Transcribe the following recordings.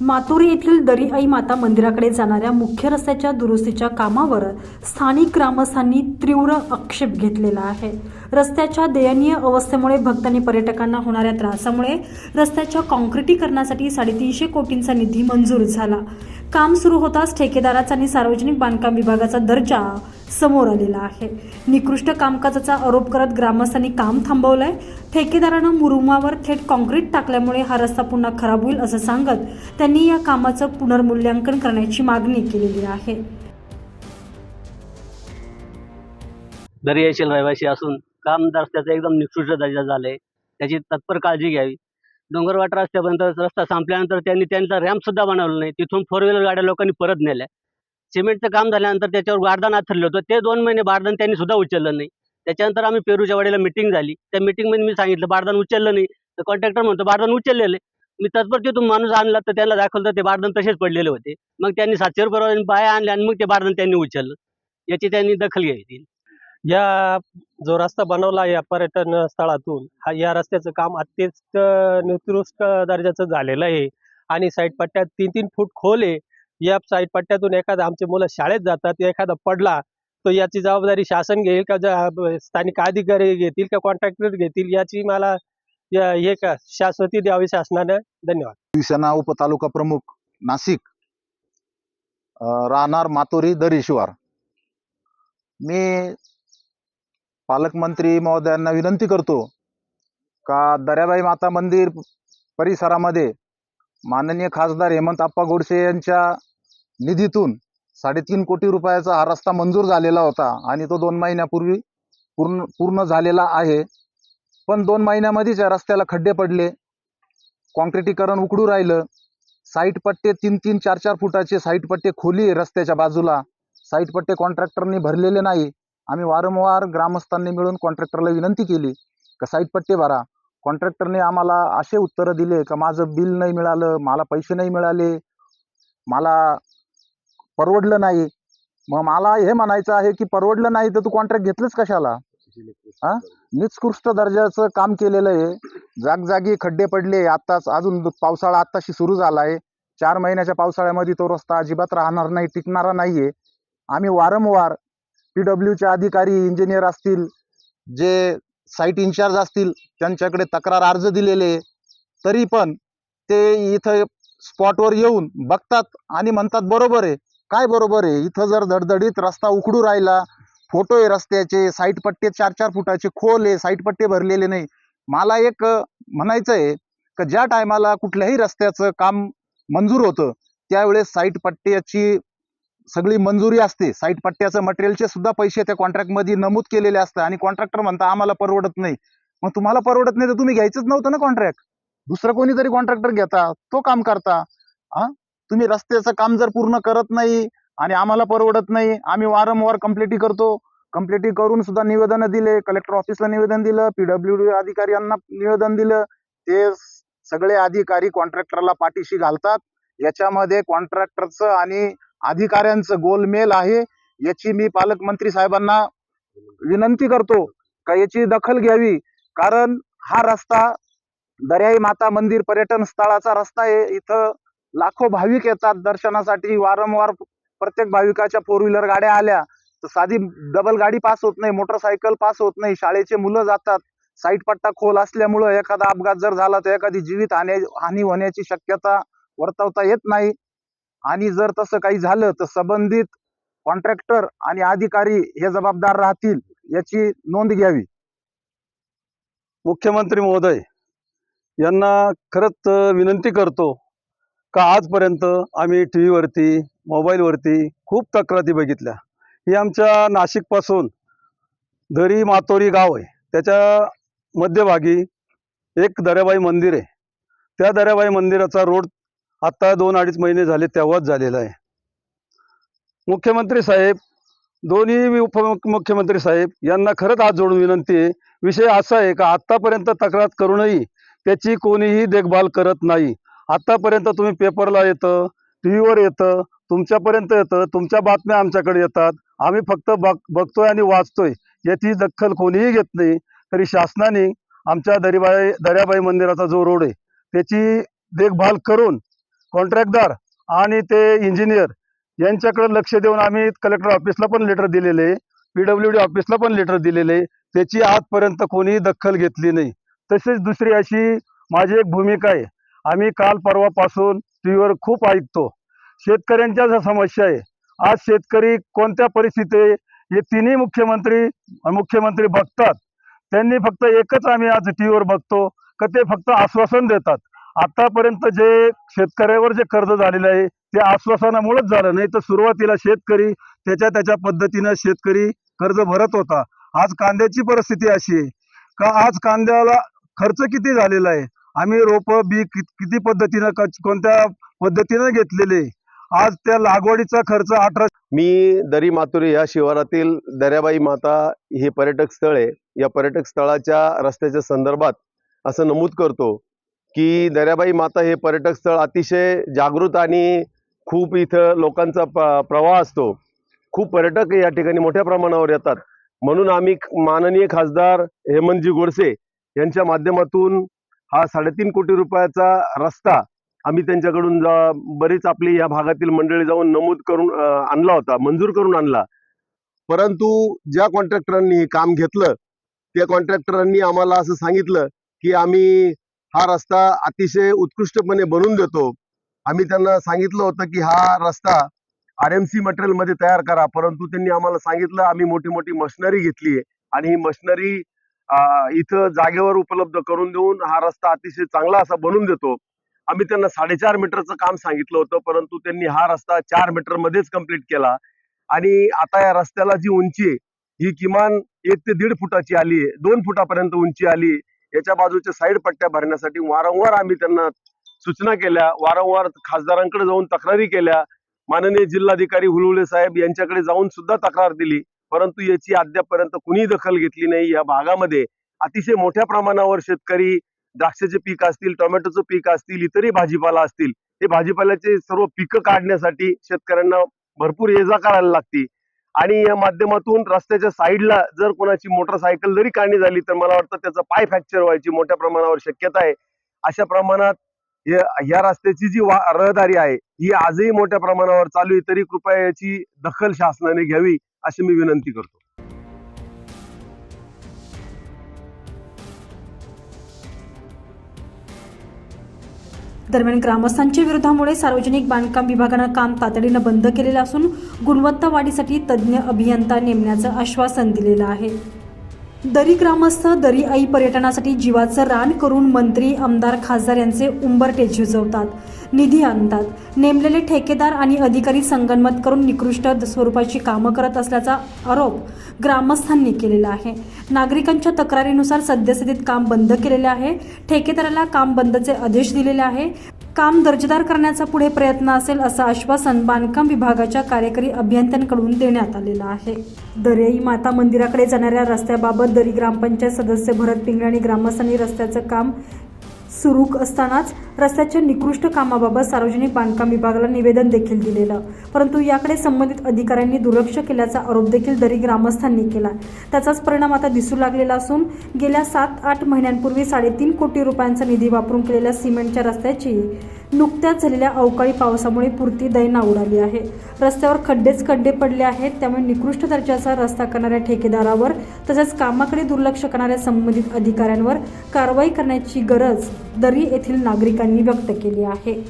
मातुरी येथील दरी आई माता मंदिराकडे जाणाऱ्या मुख्य रस्त्याच्या दुरुस्तीच्या कामावर स्थानिक ग्रामस्थांनी तीव्र आक्षेप घेतलेला आहे. रस्त्याच्या दयनीय अवस्थेमुळे भक्त आणि पर्यटकांना होणाऱ्या त्रासामुळे रस्त्याच्या कॉन्क्रिटीकरणासाठी साडेतीनशे कोटींचा निधी मंजूर झाला. काम सुरू होताच ठेकेदाराचा आणि सार्वजनिक बांधकाम विभागाचा दर्जा समोर आलेला आहे. निकृष्ट कामकाजाचा आरोप करत ग्रामस्थांनी काम थांबवलंय. ठेकेदारानं मुरुमावर थेट कॉन्क्रीट टाकल्यामुळे हा रस्ता पुन्हा खराब होईल असं सांगत त्यांनी या कामाचं पुनर्मूल्यांकन करण्याची मागणी केलेली आहे. दरी येशील रहिवासी असून काम रस्त्याचं एकदम निकृष्ट दर्जा झालंय. त्याची तत्पर काळजी घ्यावी. डोंगरवाट रस्त्यापर्यंत रस्ता संपल्यानंतर त्यांनी त्यांचा रॅम्प सुद्धा बनवला नाही. तिथून फोर व्हीलर गाड्या लोकांनी परत नेल्या. सिमेंटचं काम झाल्यानंतर त्याच्यावर बारदान आथरलं होतं. ते दोन महिने बारदान त्यांनी सुद्धा उचललं नाही. त्याच्यानंतर आम्ही पेरूच्या वाडीला मिटिंग झाली. त्या मिटिंगमध्ये मी सांगितलं बारदान उचललं नाही. तर कॉन्ट्रॅक्टर म्हणतो बारदान उचललेलं मी तत्पर तिथून माणूस आणला तर त्याला दाखवलं तर ते बारदान तसेच पडलेले होते. मग त्यांनी सातशे रुपये बाया आणल्या आणि मग ते बारदान त्यांनी उचललं. याची त्यांनी दखल घ्यायची. या जो रस्ता बनवला या पर्यटन स्थळातून हा या रस्त्याचं काम अत्यंत निकृष्ट दर्जाचं झालेलं आहे. आणि साईड पट्ट्यात तीन तीन फूट खोल आहे. या साईड पट्ट्यातून एखादा आमचे मुलं शाळेत जातात एखादा पडला तर याची जबाबदारी शासन घेईल का स्थानिक अधिकारी घेतील का कॉन्ट्रॅक्टर घेतील याची मला या- हे का शाश्वती द्यावी शासनानं. धन्यवाद. शिवसेना उपतालुका प्रमुख नाशिक राहणार मातोरी दरेश्वर मी पालकमंत्री महोदयांना विनंती करतो का दर्याबाई माता मंदिर परिसरामध्ये माननीय खासदार हेमंत आप्पा गोडसे यांच्या निधीतून साडेतीन कोटी रुपयाचा हा रस्ता मंजूर झालेला होता आणि तो दोन महिन्यापूर्वी पूर्ण पूर्ण झालेला आहे. पण दोन महिन्यामध्येच या रस्त्याला खड्डे पडले. कॉन्क्रिटीकरण उकडू राहिलं. साईट पट्टे तीन तीन चार चार फुटाचे साईट पट्टे खोली रस्त्याच्या बाजूला. साईट पट्टे कॉन्ट्रॅक्टरनी भरलेले नाही. आम्ही वारंवार ग्रामस्थांनी मिळून कॉन्ट्रॅक्टरला विनंती केली का साईट पट्टे भरा. कॉन्ट्रॅक्टरने आम्हाला असे उत्तरं दिले का माझं बिल नाही मिळालं मला पैसे नाही मिळाले मला परवडलं नाही. मग मला हे म्हणायचं आहे की परवडलं नाही तर तू कॉन्ट्रॅक्ट घेतलंच कशाला? हा? निकृष्ट दर्जाचं काम केलेलं आहे. जागजागी खड्डे पडले आत्ताच अजून पावसाळा आत्ताशी सुरू झाला आहे चार महिन्याच्या पावसाळ्यामध्ये तो रस्ता अजिबात राहणार नाही टिकणारा नाहीये. आम्ही वारंवार पी डब्ल्यूचे अधिकारी इंजिनियर असतील जे साईट इन्चार्ज असतील त्यांच्याकडे तक्रार अर्ज दिलेले तरी पण ते इथं स्पॉटवर येऊन बघतात आणि म्हणतात बरोबर आहे. काय बरोबर आहे? इथं जर धडधडीत रस्ता उकडू राहिला फोटो आहे रस्त्याचे साईट पट्टे चार चार फुटाचे खोल आहे साईट पट्टे भरलेले नाही. मला एक म्हणायचं आहे का ज्या टायमाला कुठल्याही रस्त्याचं काम मंजूर होतं त्यावेळेस साईट पट्ट्याची सगळी मंजुरी असते. साईट पट्ट्याचं मटेरियलचे सुद्धा पैसे त्या कॉन्ट्रॅक्टमध्ये नमूद केलेले असतात आणि कॉन्ट्रॅक्टर म्हणता आम्हाला परवडत नाही. मग तुम्हाला परवडत नाही तर तुम्ही घ्यायचंच नव्हतं ना कॉन्ट्रॅक्ट दुसरं कोणीतरी कॉन्ट्रॅक्टर घेता तो काम करता. हा तुम्ही रस्त्याचं काम जर पूर्ण करत नाही आणि आम्हाला परवडत नाही आम्ही वारंवार कंप्लेंटी करतो. कंप्लेंटी करून सुद्धा निवेदन दिले कलेक्टर ऑफिसला निवेदन दिलं पीडब्ल्यू डी अधिकाऱ्यांना निवेदन दिलं. ते सगळे अधिकारी कॉन्ट्रॅक्टरला पाठीशी घालतात. याच्यामध्ये कॉन्ट्रॅक्टरचं आणि अधिकाऱ्यांचं गोलमेल आहे याची मी पालकमंत्री साहेबांना विनंती करतो का याची दखल घ्यावी कारण हा रस्ता दर्याई माता मंदिर पर्यटन स्थळाचा रस्ता आहे. इथं लाखो भाविक येतात दर्शनासाठी. वारंवार प्रत्येक भाविकाच्या फोर व्हीलर गाड्या आल्या तर साधी डबल गाडी पास होत नाही मोटरसायकल पास होत नाही. शाळेचे मुलं जातात. साईट पट्टा खोल असल्यामुळं एखादा अपघात जर झाला तर एखादी जीवित हानी हानी होण्याची शक्यता वर्तवता येत नाही. आणि जर तसं काही झालं तर संबंधित कॉन्ट्रॅक्टर आणि अधिकारी हे जबाबदार राहतील याची नोंद घ्यावी. मुख्यमंत्री महोदय यांना खरंच विनंती करतो का आजपर्यंत आम्ही टी व्हीवरती मोबाईलवरती खूप तक्रारी बघितल्या. ही आमच्या नाशिकपासून दरी मातोरी गाव आहे. त्याच्या मध्यभागी एक दर्याबाई मंदिर आहे. त्या दर्याबाई मंदिराचा रोड आत्ता दोन अडीच महिने झाले तेव्हाच झालेलं आहे. मुख्यमंत्री साहेब दोन्ही उपमुख्यमंत्री साहेब यांना खरंच हात जोडून विनंती आहे. विषय असा आहे का आत्तापर्यंत तक्रार करूनही त्याची कोणीही देखभाल करत नाही. आत्तापर्यंत तुम्ही पेपरला येतं टी व्हीवर येतं तुमच्यापर्यंत येतं तुमच्या बातम्या आमच्याकडे येतात. आम्ही फक्त बघ बघतोय आणि वाचतोय. याची दखल कोणीही घेत नाही. तरी शासनाने आमच्या दरीबाई दर्याबाई मंदिराचा जो रोड आहे त्याची देखभाल करून कॉन्ट्रॅक्टदार आणि ते इंजिनियर यांच्याकडे लक्ष देऊन आम्ही कलेक्टर ऑफिसला पण लेटर दिलेले पी डब्ल्यू डी ऑफिसला पण लेटर दिलेले त्याची आजपर्यंत कोणीही दखल घेतली नाही. तसेच दुसरी अशी माझी एक भूमिका आहे. आम्ही काल परवापासून टी व्हीवर खूप ऐकतो. शेतकऱ्यांच्या ज्या समस्या आहे आज शेतकरी कोणत्या परिस्थिती हे तिन्ही मुख्यमंत्री मुख्यमंत्री बघतात. त्यांनी फक्त एकच आम्ही आज टी व्हीवर बघतो का ते फक्त आश्वासन देतात. आतापर्यंत जे शेतकऱ्यावर जे कर्ज झालेलं आहे ते आश्वासनामुळेच झालं. नाही तर सुरुवातीला शेतकरी त्याच्या त्याच्या पद्धतीनं शेतकरी कर्ज भरत होता. आज कांद्याची परिस्थिती अशी आहे. का आज कांद्याला खर्च किती झालेला आहे? आम्ही रोप बी किती पद्धतीनं कोणत्या पद्धतीनं घेतलेले आज त्या लागवडीचा खर्च अठरा मी दरी मातुरी या शिवारातील दर्याबाई माता हे पर्यटक स्थळ आहे. या पर्यटक स्थळाच्या रस्त्याच्या संदर्भात असं नमूद करतो की दर्याबाई माता हे पर्यटक स्थळ अतिशय जागृत आणि खूप इथं लोकांचा प- प्रवाह असतो. खूप पर्यटक या ठिकाणी मोठ्या प्रमाणावर येतात. म्हणून आम्ही माननीय खासदार हेमंतजी गोडसे यांच्या माध्यमातून हा साडेतीन कोटी रुपयाचा रस्ता आम्ही त्यांच्याकडून जा- बरीच आपली या भागातील मंडळी जाऊन नमूद करून आणला होता मंजूर करून आणला. परंतु ज्या कॉन्ट्रॅक्टरांनी काम घेतलं त्या कॉन्ट्रॅक्टरांनी आम्हाला असं सांगितलं की आम्ही हा रस्ता अतिशय उत्कृष्टपणे बनवून देतो. आम्ही त्यांना सांगितलं होतं की हा रस्ता आर एम सी मटेरियलमध्ये तयार करा परंतु त्यांनी आम्हाला सांगितलं आम्ही मोठी मोठी मशिनरी घेतली आहे. आणि ही मशिनरी इथं जागेवर उपलब्ध करून देऊन हा रस्ता अतिशय चांगला असा बनवून देतो. आम्ही त्यांना साडेचार मीटरचं काम सांगितलं होतं परंतु त्यांनी हा रस्ता चार मीटर मध्येच कंप्लीट केला. आणि आता या रस्त्याला जी उंची आहे ही किमान एक ते दीड फुटाची आली आहे. दोन फुटापर्यंत उंची आली याच्या बाजूच्या साईड पट्ट्या भरण्यासाठी वारंवार आम्ही त्यांना सूचना केल्या वारंवार खासदारांकडे जाऊन तक्रारी केल्या. माननीय जिल्हाधिकारी हुलहुले साहेब यांच्याकडे जाऊन सुद्धा तक्रार दिली परंतु याची अद्यापपर्यंत कुणी दखल घेतली नाही. या भागामध्ये अतिशय मोठ्या प्रमाणावर शेतकरी द्राक्षाचे पीक असतील टोमॅटोचं पीक असतील इतरही भाजीपाला असतील हे भाजीपाल्याचे सर्व पिकं काढण्यासाठी शेतकऱ्यांना भरपूर ये जा करायला लागती आणि या माध्यमातून रस्त्याच्या साईडला जर कोणाची मोटरसायकल जरी काढणी झाली तर मला वाटतं त्याचा पाय फ्रॅक्चर व्हायची मोठ्या प्रमाणावर शक्यता आहे. अशा प्रमाणात या या रस्त्याची जी वा रहदारी आहे ही आजही मोठ्या प्रमाणावर चालू आहे. तरी कृपया याची दखल शासनाने घ्यावी अशी मी विनंती करतो. दरम्यान ग्रामस्थांच्या विरोधामुळे सार्वजनिक बांधकाम विभागानं काम तातडीनं बंद केलेलं असून गुणवत्ता वाढीसाठी तज्ज्ञ अभियंता नेमण्याचं आश्वासन दिलेलं आहे. दरी ग्रामस्थ दरी आई पर्यटनासाठी जीवाचं रान करून मंत्री आमदार खासदार यांचे उंबरटे झिजवतात. निधी आणतात. नेमलेले ठेकेदार आणि अधिकारी संगनमत करून निकृष्ट स्वरूपाची कामं करत असल्याचा आरोप ग्रामस्थांनी केलेला आहे. नागरिकांच्या तक्रारीनुसार सद्यस्थितीत काम बंद केलेले आहे. ठेकेदाराला काम बंदचे आदेश दिलेले आहे. काम दर्जेदार करण्याचा पुढे प्रयत्न असेल असं आश्वासन बांधकाम विभागाच्या कार्यकारी अभियंत्यांकडून देण्यात आलेलं आहे. दर्याई माता मंदिराकडे जाणाऱ्या रस्त्याबाबत दरी ग्रामपंचायत सदस्य भरत पिंगळे आणि ग्रामस्थांनी रस्त्याचं काम सुरू असतानाच रस्त्याच्या निकृष्ट कामाबाबत सार्वजनिक बांधकाम विभागाला निवेदन देखील दिलेलं. परंतु याकडे संबंधित अधिकाऱ्यांनी दुर्लक्ष केल्याचा आरोप देखील दरी ग्रामस्थांनी केला. त्याचाच परिणाम आता दिसू लागलेला असून गेल्या सात आठ महिन्यांपूर्वी साडेतीन कोटी रुपयांचा निधी वापरून केलेल्या सिमेंटच्या रस्त्याची नुकत्याच झालेल्या अवकाळी पावसामुळे पुरती दैना उडाली आहे. रस्त्यावर खड्डेच खड्डे पडले आहेत त्यामुळे निकृष्ट दर्जाचा रस्ता करणाऱ्या ठेकेदारावर तसेच कामाकडे दुर्लक्ष करणाऱ्या संबंधित अधिकाऱ्यांवर कारवाई करण्याची गरज दरी येथील नागरिकांनी व्यक्त केली आहे.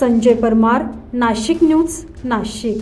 संजय परमार नाशिक न्यूज नाशिक.